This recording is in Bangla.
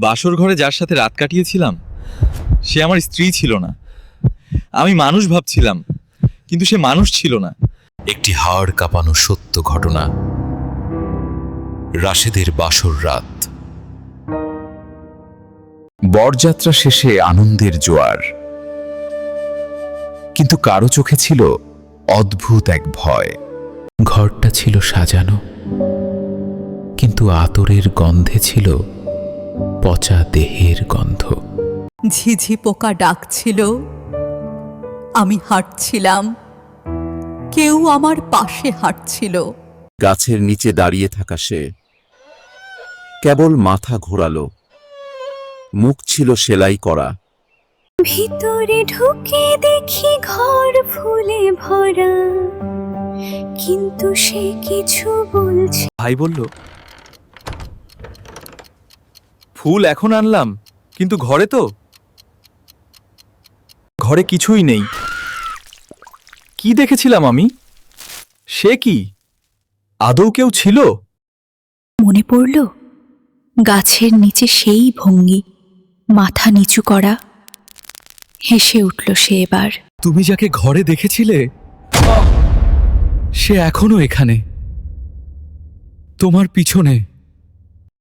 বাসর ঘরে যার সাথে রাত কাটিয়েছিলাম, সে আমার স্ত্রী ছিল না। আমি মানুষ ভাবছিলাম, কিন্তু সে মানুষ ছিল না। একটি হাড় কাঁপানো সত্য ঘটনা। রাশেদের বাসর রাত। বরযাত্রা শেষে আনন্দের জোয়ার। কিন্তু কারও চোখে ছিল অদ্ভুত এক ভয়। ঘরটা ছিল সাজানো, কিন্তু আতরের গন্ধে ছিল পচা দেহের গন্ধ। ঝিঝি পোকা ডাকছিল। আমি হাঁটছিলাম। কেউ আমার পাশে হাঁটছিল। গাছের নিচে দাঁড়িয়ে থাকা সে কেবল মাথা ঘোরালো। মুখ ছিল সেলাই করা। ভিতরে ঢুকে দেখি ঘর ফুলে ভরা। কিন্তু সে কিছু বলছে ভাই বলল ফুল এখন আনলাম কিন্তু ঘরে তো? ঘরে কিছুই নেই। কি দেখেছিলাম আমি? সে কি? আদৌ কেউ ছিল? মনে পড়ল গাছের নিচে সেই ভঙ্গি মাথা নিচু করা। হেসে উঠল সে এবার। তুমি যাকে ঘরে দেখেছিলে সে এখনও এখানে। তোমার পিছনে।